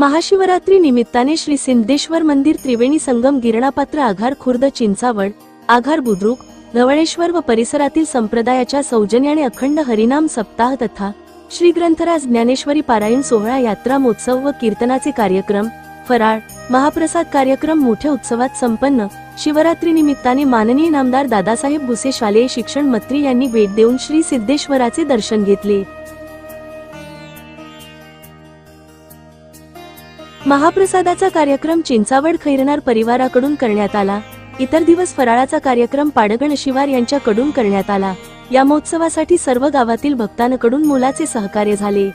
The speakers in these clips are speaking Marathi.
महाशिवरात्री निमित्ताने श्री सिद्धेश्वर मंदिर त्रिवेणी संगम गिरणापात्र आघार खुर्द चिंचावड आघार बुद्रुक धवळेश्वर व परिसरातील संप्रदायाच्या सौजन्याने अखंड हरिनाम सप्ताह तथा श्री ग्रंथराज ज्ञानेश्वरी पारायण सोहळा यात्रा महोत्सव व कीर्तनाचे कार्यक्रम फराळ महाप्रसाद कार्यक्रम मोठ्या उत्सवात संपन्न. शिवरात्री निमित्ताने माननीय नामदार दादासाहेब भुसे शालेय शिक्षण मंत्री यांनी भेट देऊन श्री सिद्धेश्वराचे दर्शन घेतले. महाप्रसादाचा कार्यक्रम चिंचावड खैरनार परिवाराकडून करण्यात आला. इतर दिवस फराळाचा कार्यक्रम पाडगण शिवार यांच्याकडून करण्यात आला. या महोत्सवासाठी सर्व गावातील भक्तांकडून मोलाचे सहकार्य झाले.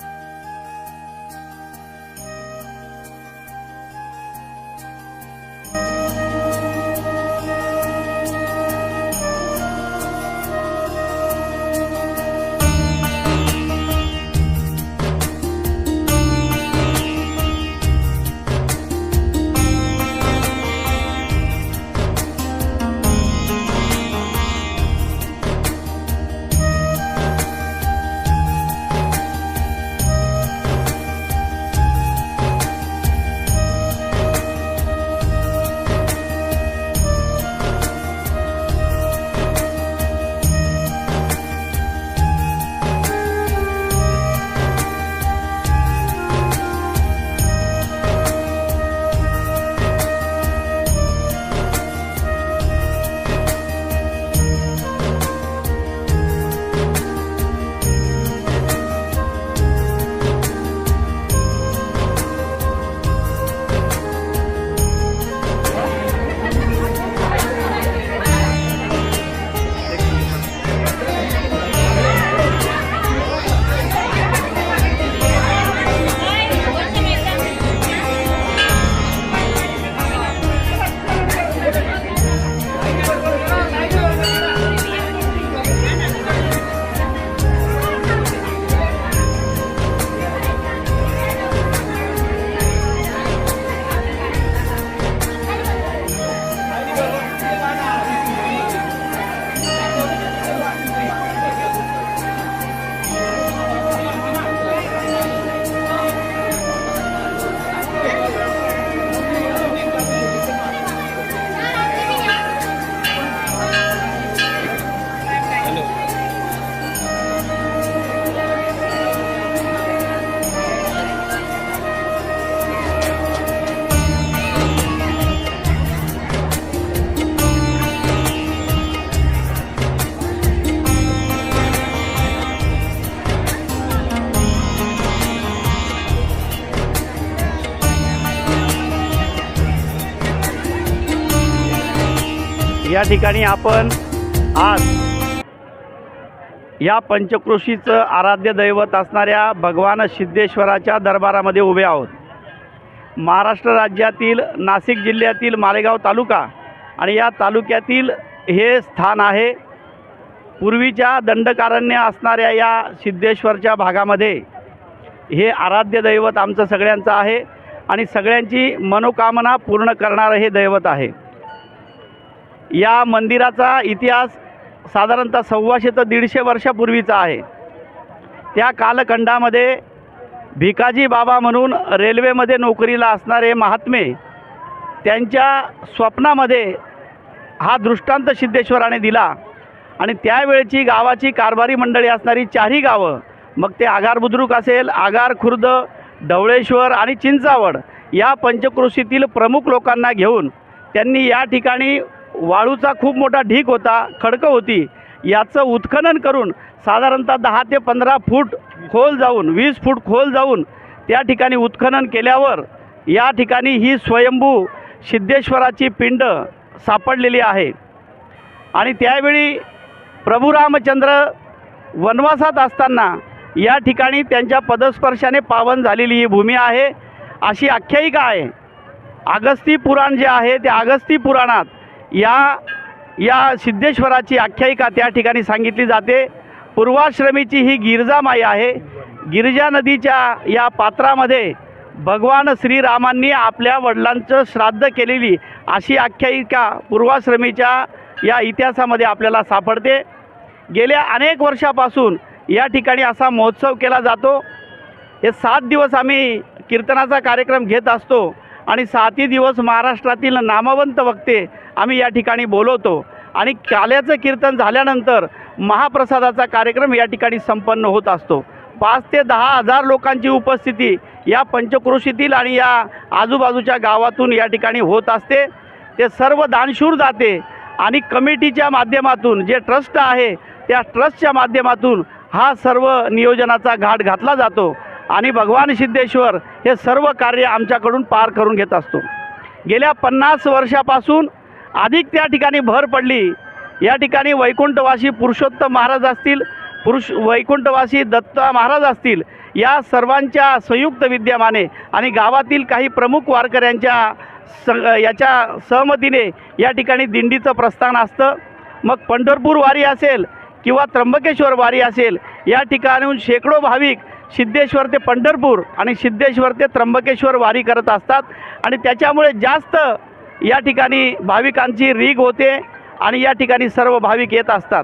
या ठिकाणी आपण आज या पंचक्रोशीचं आराध्य दैवत असणाऱ्या भगवान सिद्धेश्वराच्या दरबारामध्ये उभे आहोत. महाराष्ट्र राज्यातील नाशिक जिल्ह्यातील मालेगाव तालुका आणि या तालुक्यातील हे स्थान आहे. पूर्वीच्या दंडकारण्य असणाऱ्या या सिद्धेश्वरच्या भागामध्ये हे आराध्य दैवत आमचं सगळ्यांचं आहे आणि सगळ्यांची मनोकामना पूर्ण करणारं हे दैवत आहे. या मंदिराचा इतिहास साधारणतः सव्वाशे ते दीडशे वर्षापूर्वीचा आहे. त्या कालखंडामध्ये भिकाजी बाबा म्हणून रेल्वेमध्ये नोकरीला असणारे महात्मे त्यांच्या स्वप्नामध्ये हा दृष्टांत सिद्धेश्वराने दिला आणि त्यावेळची गावाची कारभारी मंडळी असणारी चारही गावं मग ते आगार बुद्रुक असेल आगार खुर्द ढवळेश्वर आणि चिंचावड या पंचक्रोशीतील प्रमुख लोकांना घेऊन त्यांनी या ठिकाणी वाळूचा खूप मोठा ढीक होता खडकं होती. याचं उत्खनन करून साधारणतः दहा ते पंधरा फूट खोल जाऊन वीस फूट खोल जाऊन त्या ठिकाणी उत्खनन केल्यावर या ठिकाणी ही स्वयंभू सिद्धेश्वराची पिंड सापडलेली आहे. आणि त्यावेळी प्रभू रामचंद्र वनवासात असताना या ठिकाणी त्यांच्या पदस्पर्शाने पावन झालेली ही भूमी आहे. अशी आख्यायिका आहे. अगस्ती पुराण जे आहे त्या अगस्ती पुराणात या या सिद्धेश्वराची आख्यायिका त्या ठिकाणी सांगितली जाते. पूर्वाश्रमीची ही गिरजामाई आहे. गिरिजा नदीच्या या पात्रामध्ये भगवान श्रीरामांनी आपल्या वडिलांचं श्राद्ध केलेली अशी आख्यायिका पूर्वाश्रमीच्या या इतिहासामध्ये आपल्याला सापडते. गेल्या अनेक वर्षापासून या ठिकाणी असा महोत्सव केला जातो. हे सात दिवस आम्ही कीर्तनाचा कार्यक्रम घेत असतो आणि सातही दिवस महाराष्ट्रातील नामवंत वक्ते आम्ही या ठिकाणी बोलवतो. आणि काल्याचं कीर्तन झाल्यानंतर महाप्रसादाचा कार्यक्रम या ठिकाणी संपन्न होत असतो. पाच ते दहा हजार लोकांची उपस्थिती या पंचक्रोशीतील आणि या आजूबाजूच्या गावातून या ठिकाणी होत असते. ते सर्व दानशूर जाते आणि कमिटीच्या माध्यमातून जे ट्रस्ट आहे त्या ट्रस्टच्या माध्यमातून हा सर्व नियोजनाचा घाट घातला जातो आणि भगवान सिद्धेश्वर हे सर्व कार्य आमच्याकडून पार करून घेत असतो. गेल्या पन्नास वर्षापासून अधिक त्या ठिकाणी भर पडली. या ठिकाणी वैकुंठवासी पुरुषोत्तम महाराज असतील पुरुष वैकुंठवासी दत्ता महाराज असतील या सर्वांच्या संयुक्त विद्यमाने आणि गावातील काही प्रमुख वारकऱ्यांच्या स याच्या सहमतीने या ठिकाणी दिंडीचं प्रस्थान असतं. मग पंढरपूर वारी असेल किंवा त्र्यंबकेश्वर वारी असेल या ठिकाणून शेकडो भाविक सिद्धेश्वर ते पंढरपूर आणि सिद्धेश्वर ते त्र्यंबकेश्वर वारी करत असतात. आणि त्याच्यामुळे जास्त या ठिकाणी भाविकांची रीग होते आणि या ठिकाणी सर्व भाविक येत असतात.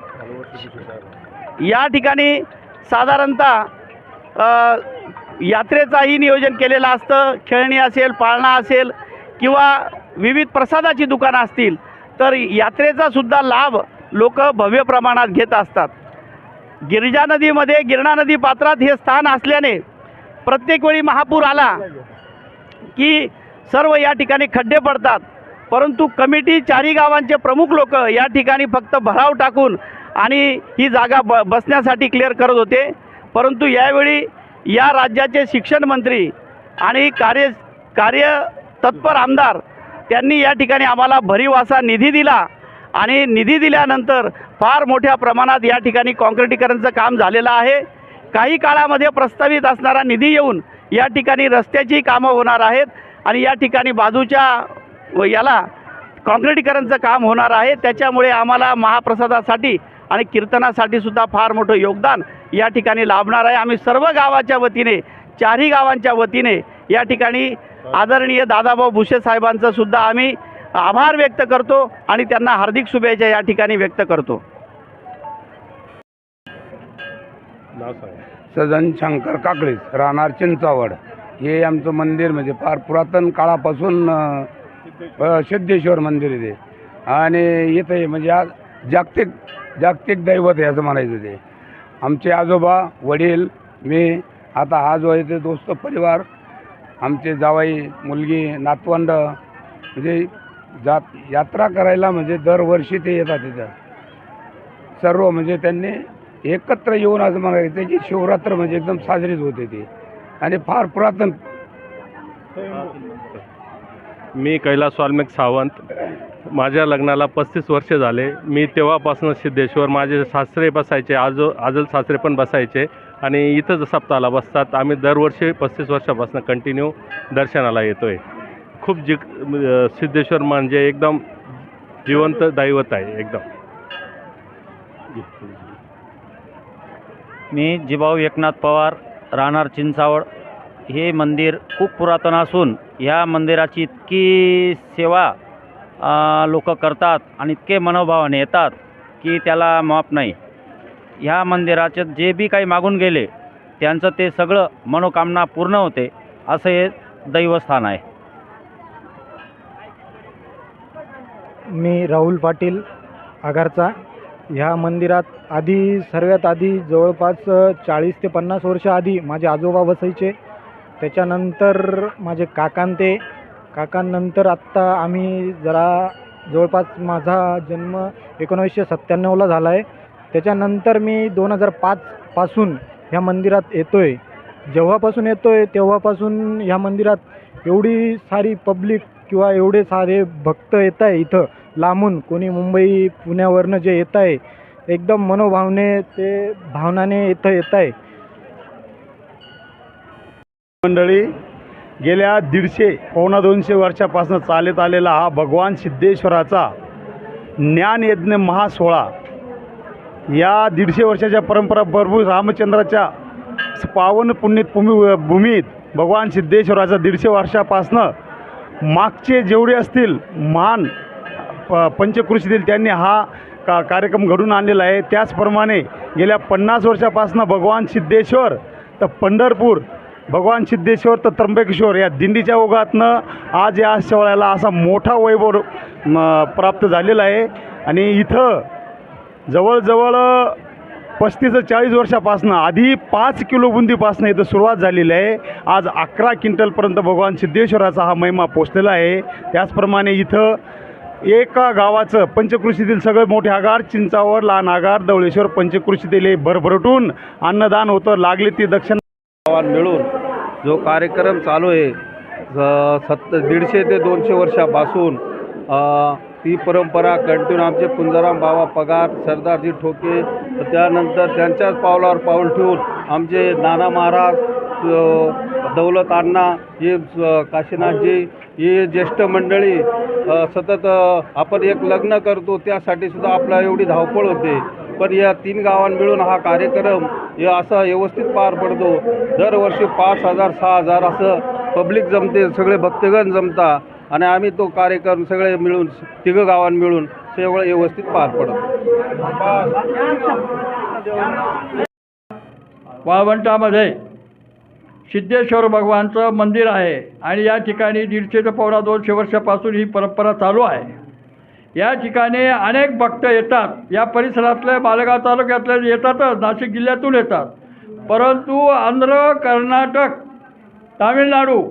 या ठिकाणी साधारणतः यात्रेचाही नियोजन केलेलं असतं. खेळणी असेल पाळणा असेल किंवा विविध प्रसादाची दुकानं असतील तर यात्रेचा सुद्धा लाभ लोक भव्य प्रमाणात घेत असतात. गिरिजा नदीमध्ये गिरणा नदी पात्रात हे स्थान असल्याने प्रत्येक वेळी महापूर आला की सर्व या ठिकाणी खड्डे पडतात. परंतु कमिटी चारही गावांचे प्रमुख लोक या ठिकाणी फक्त भराव टाकून आणि ही जागा ब बसण्यासाठी क्लिअर करत होते. परंतु यावेळी या राज्याचे शिक्षण मंत्री आणि कार्य कार्य तत्पर आमदार त्यांनी या ठिकाणी आम्हाला भरीव असा निधी दिला आणि निधी दिल्यानंतर फार मोठ्या प्रमाणात या ठिकाणी कॉन्क्रिटीकरणचं काम झालेलं आहे. काही काळामध्ये प्रस्तावित असणारा निधी येऊन या ठिकाणी रस्त्याची कामं होणार आहेत आणि या ठिकाणी बाजूच्या व याला कॉन्क्रिटीकरणचं काम होणार आहे. त्याच्यामुळे आम्हाला महाप्रसादासाठी आणि कीर्तनासाठी सुद्धा फार मोठं योगदान या ठिकाणी लाभणार आहे. आम्ही सर्व गावाच्या वतीने चारही गावांच्या वतीने या ठिकाणी आदरणीय दादाभाऊ भुसे साहेबांचं सुद्धा आम्ही आभार व्यक्त करतो आणि त्यांना हार्दिक शुभेच्छा या ठिकाणी व्यक्त करतो. सदन शंकर काकळीस राहणार चिंचावड. हे आमचं मंदिर म्हणजे फार पुरातन काळापासून सिद्धेश्वर मंदिर आहे ते. आणि इथं म्हणजे आज जागतिक जागतिक दैवत आहे असं म्हणायचं ते. आमचे आजोबा वडील मी आता हा जो आहे ते दोस्त परिवार आमचे जावाई मुलगी नातवंड म्हणजे जात यात्रा करायला म्हणजे दरवर्षी ते येतात तिथं सर्व म्हणजे त्यांनी एकत्र येऊन आज म्हणायचं त्याची शिवरात्र म्हणजे एकदम साजरीच होते ती. आणि फार पुरातन मी कैलास वाल्मिक सावंत. माझ्या लग्नाला पस्तीस वर्ष झाले. मी तेव्हापासून सिद्धेश्वर माझे सासरे बसायचे आजो आजल सासरे पण बसायचे. आणि इथंच सप्ताहाला बसतात. आम्ही दरवर्षी पस्तीस वर्षापासून कंटिन्यू दर्शनाला येतो आहे खूप जि सिद्धेश्वर म्हणजे एकदम जिवंत दैवत आहे एकदम. मी जिभाऊ एकनाथ पवार राहणार चिंचावड. हे मंदिर खूप पुरातन असून ह्या मंदिराची इतकी सेवा लोक करतात आणि इतके मनोभावाने येतात की त्याला माप नाही. ह्या मंदिराचे जे बी काही मागून गेले त्यांचं ते सगळं मनोकामना पूर्ण होते असं हे दैवस्थान आहे. मी राहुल पाटील आगारचा. ह्या मंदिरात आधी सर्वात आधी जवळपास चाळीस ते पन्नास वर्ष आधी माझे आजोबा बसायचे त्याच्यानंतर माझे काकांते काकांनंतर आत्ता आम्ही जरा जवळपास माझा जन्म एकोणावीसशे सत्त्याण्णवला झाला आहे त्याच्यानंतर मी दोन हजार पाचपासून ह्या मंदिरात येतो आहे जेव्हापासून येतो आहे तेव्हापासून ह्या मंदिरात एवढी सारी पब्लिक किंवा एवढे सारे भक्त येत आहे इथं लांबून. कोणी मुंबई पुण्यावरनं जे येत आहे एकदम मनोभावने ते भावनाने इथं येत आहे मंडळी गेल्या दीडशे पावणा दोनशे वर्षापासून चालत आलेला हा भगवान सिद्धेश्वराचा ज्ञानयज्ञ महासोहळा या दीडशे वर्षाच्या परंपरा भरपूर रामचंद्राच्या पावन पुण्यत भूमी भूमीत भगवान सिद्धेश्वराचा दीडशे वर्षापासनं मागचे जेवढे असतील महान प पंचकृषीतील त्यांनी हा का कार्यक्रम घडून आणलेला आहे. त्याचप्रमाणे गेल्या पन्नास वर्षापासून भगवान सिद्धेश्वर तर पंढरपूर भगवान सिद्धेश्वर तर त्र्यंबकेश्वर या दिंडीच्या ओघातनं आज या शेवळ्याला असा मोठा वैभव म, प्राप्त झालेला आहे. आणि इथं जवळजवळ पस्तीस चाळीस वर्षापासनं आधी पाच किलो बुंदीपासनं इथं सुरुवात झालेली आहे. आज अकरा क्विंटलपर्यंत भगवान सिद्धेश्वराचा हा महिमा पोचलेला आहे. त्याचप्रमाणे इथं एका गावाचं पंचकृषीतील सगळे मोठे आगार चिंचावर लहान आगार दवळेश्वर पंचकृषीतील हे भरभरटून अन्नदान होतं. लागले ती दक्षिण गावात मिळून जो कार्यक्रम चालू आहे ज- सत्त दीडशे ते दोनशे वर्षापासून ती परंपरा कंटिन्यू आमचे पुंजाराम बाबा पगार सरदारजी ठोके त्यानंतर त्यांच्याच पावलावर पाऊल ठेवून आमचे नाना महाराज दौलत अण्णा हे काशीनाथजी ही ज्येष्ठ मंडळी सतत आपण एक लग्न करतो त्यासाठी सुद्धा आपला एवढी धावपळ होते. पण या तीन गावां मिळून हा कार्यक्रम हे असा व्यवस्थित पार पडतो. दरवर्षी पाच हजार सहा हजार असं पब्लिक जमते सगळे भक्तगण जमता आणि आम्ही तो कार्यक्रम सगळे मिळून तिघं गावां मिळून सगळं व्यवस्थित पार पडतो. वाळवंटामध्ये सिद्धेश्वर भगवानचं मंदिर आहे आणि या ठिकाणी दीडशे ते पावणा दोनशे वर्षापासून ही परंपरा चालू आहे. या ठिकाणी अनेक भक्त येतात. या परिसरातले बालगाव तालुक्यातले येतातच नाशिक जिल्ह्यातून येतात. परंतु आंध्र कर्नाटक तामिळनाडू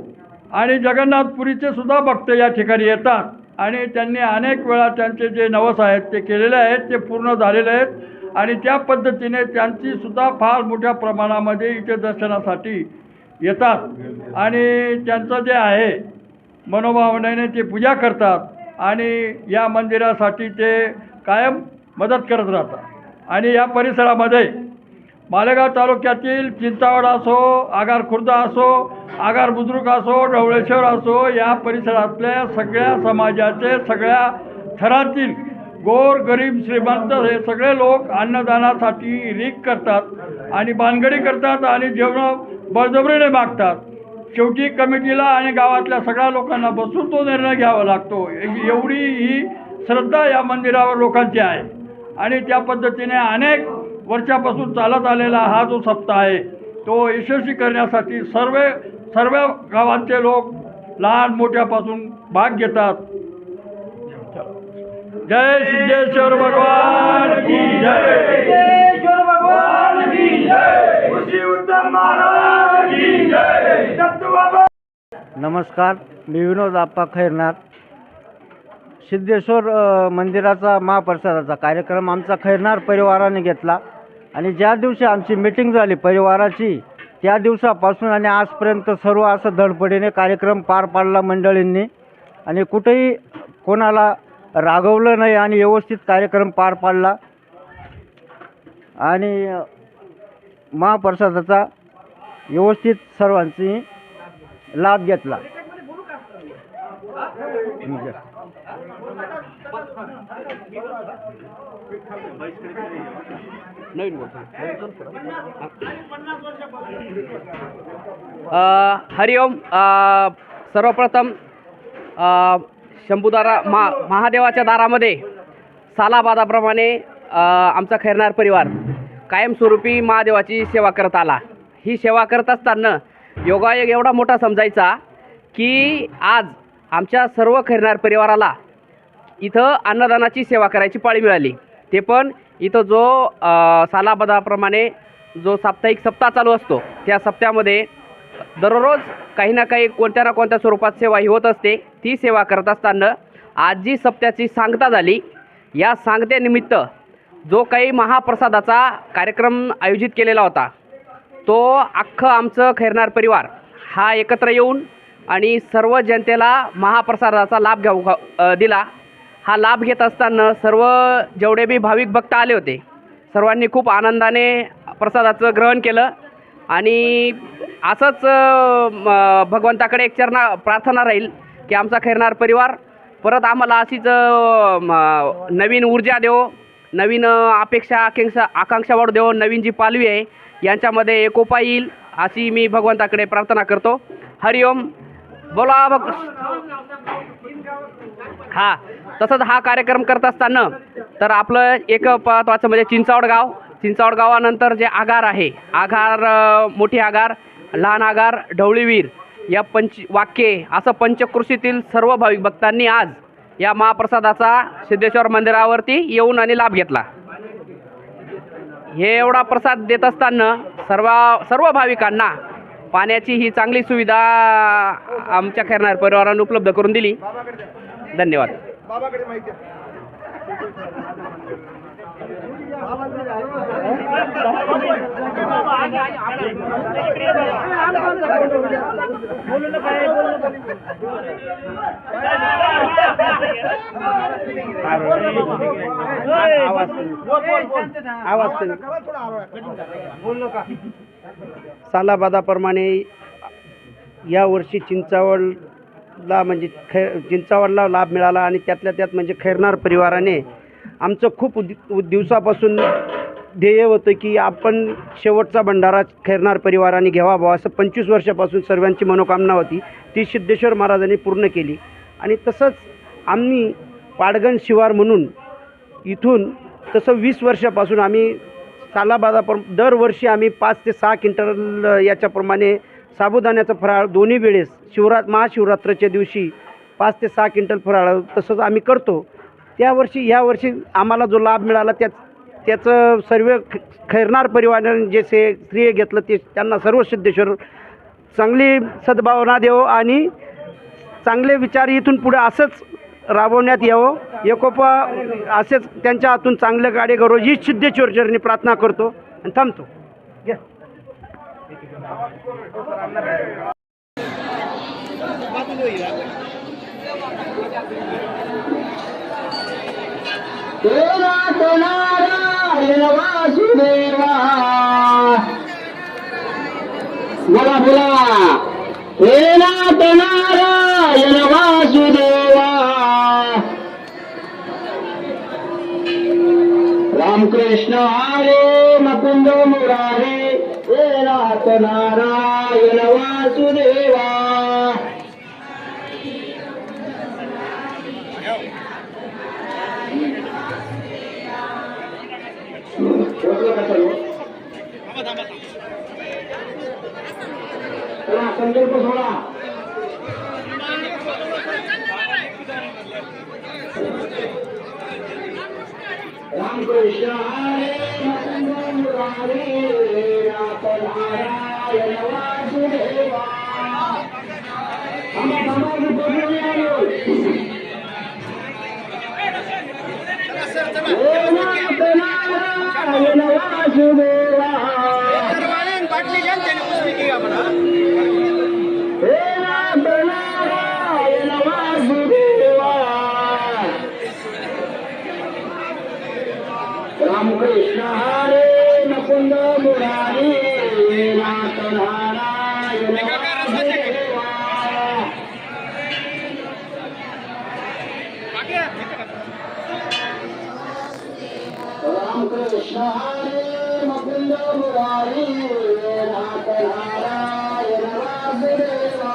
आणि जगन्नाथपुरीचे सुद्धा भक्त या ठिकाणी येतात. आणि त्यांनी अनेक वेळा त्यांचे जे नवस आहेत ते केलेले आहेत ते पूर्ण झालेले आहेत. आणि त्या पद्धतीने त्यांची सुद्धा फार मोठ्या प्रमाणामध्ये इथे दर्शनासाठी येतात. आणि त्यांचं जे आहे मनोभावनेने ते पूजा करतात. आणि या मंदिरासाठी ते कायम मदत करत राहतात. आणि या परिसरामध्ये मालेगाव तालुक्यातील चिंतावड असो आगार खुर्द असो आगार बुद्रुक असो ढवळेश्वर असो या परिसरातल्या सगळ्या समाजाचे सगळ्या थरातील गोर गरीब श्रीमंत हे सगळे लोक अन्नदानासाठी रीक करतात आणि बांधगडी करतात आणि जेवण बळजबरीने मागतात. शेवटी कमिटीला आणि गावातल्या सगळ्या लोकांना बसून तो निर्णय घ्यावा लागतो. एवढी ही श्रद्धा या मंदिरावर लोकांची आहे. आणि त्या पद्धतीने अनेक वर्षापासून चालत आलेला हा जो सप्ताह आहे तो यशस्वी करण्यासाठी सर्व सर्व गावांचे लोक लहान मोठ्यापासून भाग घेतात. जय सिद्धेश्वर भगवान की जय. नमस्कार मी विनोद आप्पा खैरनार. सिद्धेश्वर मंदिराचा महाप्रसादाचा कार्यक्रम आमचा खैरनार परिवाराने घेतला आणि ज्या दिवशी आमची मिटिंग झाली परिवाराची त्या दिवसापासून आणि आजपर्यंत सर्व असं धडपडीने कार्यक्रम पार पाडला मंडळींनी. आणि कुठेही कोणाला रागवलं नाही आणि व्यवस्थित कार्यक्रम पार पाडला. आणि महाप्रसादाचा व्यवस्थित सर्वांची लाभ घेतला. हरिओम सर्वप्रथम शंभूदारा मा महादेवाच्या दारामध्ये सालाबादाप्रमाणे आमचा खैरनार परिवार. कायमस्वरूपी महादेवाची सेवा करत आला. ही सेवा करत असताना योगायोग एवढा मोठा समजायचा की आज आमच्या सर्व खैरनार परिवाराला इथं अन्नदानाची सेवा करायची पाळी मिळाली. ते पण इथं जो सालाबदाप्रमाणे जो साप्ताहिक सप्ताह चालू असतो त्या सप्त्यामध्ये दररोज काही ना काही कोणत्या ना कोणत्या स्वरूपात सेवा ही होत असते. ती सेवा करत असताना आज जी सप्त्याची सांगता झाली या सांगतेनिमित्त जो काही महाप्रसादाचा कार्यक्रम आयोजित केलेला होता तो अख्खं आमचं खैरनार परिवार हा एकत्र येऊन आणि सर्व जनतेला महाप्रसादाचा लाभ घेऊ दिला. हा लाभ घेत असताना सर्व जेवढे बी भाविक भक्त आले होते सर्वांनी खूप आनंदाने प्रसादाचं ग्रहण केलं आणि असंच भगवंताकडे एक चरणा प्रार्थना राहील की आमचा खैरनार परिवार परत आम्हाला अशीच नवीन ऊर्जा देव. नवीन अपेक्षा आकांक्षा आकांक्षा वाढ देव. नवीन जी पालवी आहे यांच्यामध्ये एकोपा येईल अशी मी भगवंताकडे प्रार्थना करतो. हरिओम बोला भग हा तसंच हा कार्यक्रम करत असताना तर आपलं एक महत्त्वाचं म्हणजे चिंचावड गाव. चिंचावड गावानंतर जे आगार आहे आगार मोठी आगार लहान आगार ढवळीवीर या पंच वाक्ये असं पंचकृषीतील सर्व भाविक भक्तांनी आज या महाप्रसादाचा सिद्धेश्वर मंदिरावरती येऊन आणि लाभ घेतला. हे एवढा प्रसाद देत असताना सर्व सर्व भाविकांना पाण्याची ही चांगली सुविधा आमच्या खैरनार परिवाराने उपलब्ध करून दिली. धन्यवाद. सालाबादाप्रमाणे यावर्षी चिंचावडला म्हणजे खैर चिंचावडला लाभ मिळाला आणि त्यातल्या त्यात म्हणजे खैरनार परिवाराने आमचं खूप उद- दिवसापासून ध्येय होतं की आपण शेवटचा भंडारा खैरनार परिवाराने घ्यावा भावा असं पंचवीस वर्षापासून सर्वांची मनोकामना होती. ती सिद्धेश्वर महाराजांनी पूर्ण केली. आणि तसंच आम्ही पाडगण शिवार म्हणून इथून तसं वीस वर्षापासून आम्ही सालाबादापर दरवर्षी आम्ही पाच ते सहा क्विंटल याच्याप्रमाणे साबुदाण्याचा फराळ दोन्ही वेळेस शिवरात महाशिवरात्राच्या दिवशी पाच ते सहा क्विंटल फराळ तसंच आम्ही करतो. त्यावर्षी वर्षी आम्हाला जो लाभ मिळाला त्या त्याचं सर्व ख खैरनार परिवाराने जे से श्रेय घेतलं ते त्यांना सर्व सिद्धेश्वर चांगली सद्भावना देव आणि चांगले विचार इथून पुढे असंच राबवण्यात यावं. एकोपा असेच त्यांच्या हातून चांगलं गाडे करो ही सिद्धेश्वरचरणी प्रार्थना करतो आणि थांबतो. घ्या. बोला बोला. हे नाथ नारायण वासुदेवा. रामकृष्ण हरे मुकुंद मुरारे हे नाथ नारायण वासुदेवा. चला संकल्प सोडा. रामकृष्ण हरे मुकुंद नारायण वासुदेवा. थांबा थांबा मी पोहोचलो नाही रामकृष्ण हरे मुकुंद मुरारी नाथ नारायण हरे मुकुंद मुरारी नाथ नारायण वासुदेवा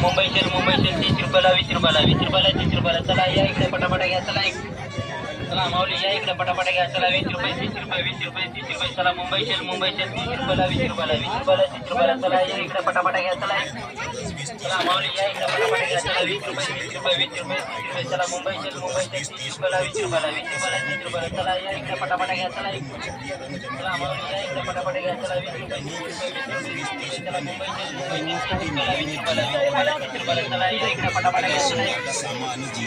मुंबई मुंबईचे तीस रुपयाला वीस रुपयाला वीस रुपयाला तीस रुपयाला. चला या इकडे पटापटा घ्या चला एक चला माऊली या इकडे पटापटा घ्या चला वीस रुपये तीस रुपये वीस रुपये तीस रुपये चला मुंबई शेल मुंबई शेल तीस रुपयाला वीस रुपयाला वीस रुपयाला तीस रुपयाला चला या इकडे पटापटा घ्या चला एक चला माऊली या इकडे पटापटा घ्या चला वीस रुपये वीस रुपये वीस रुपये तीस रुपये चला मुंबई शेल मुंबई शेल तीस रुपयाला वीस रुपयाला वीस रुपयाला तीस रुपयाला चला या इकडे पटापटा घ्या चला एक चला माऊली या इकडे पटापटा घ्या चला वीस रुपये तीस रुपये वीस रुपये तीस रुपये चला मुंबई शेल मुंबई शेल तीस रुपयाला वीस रुपयाला वीस रुपयाला तीस रुपयाला चला या इकडे पटापटा घ्या चला एक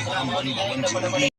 चला माऊली या इकडे पटापटा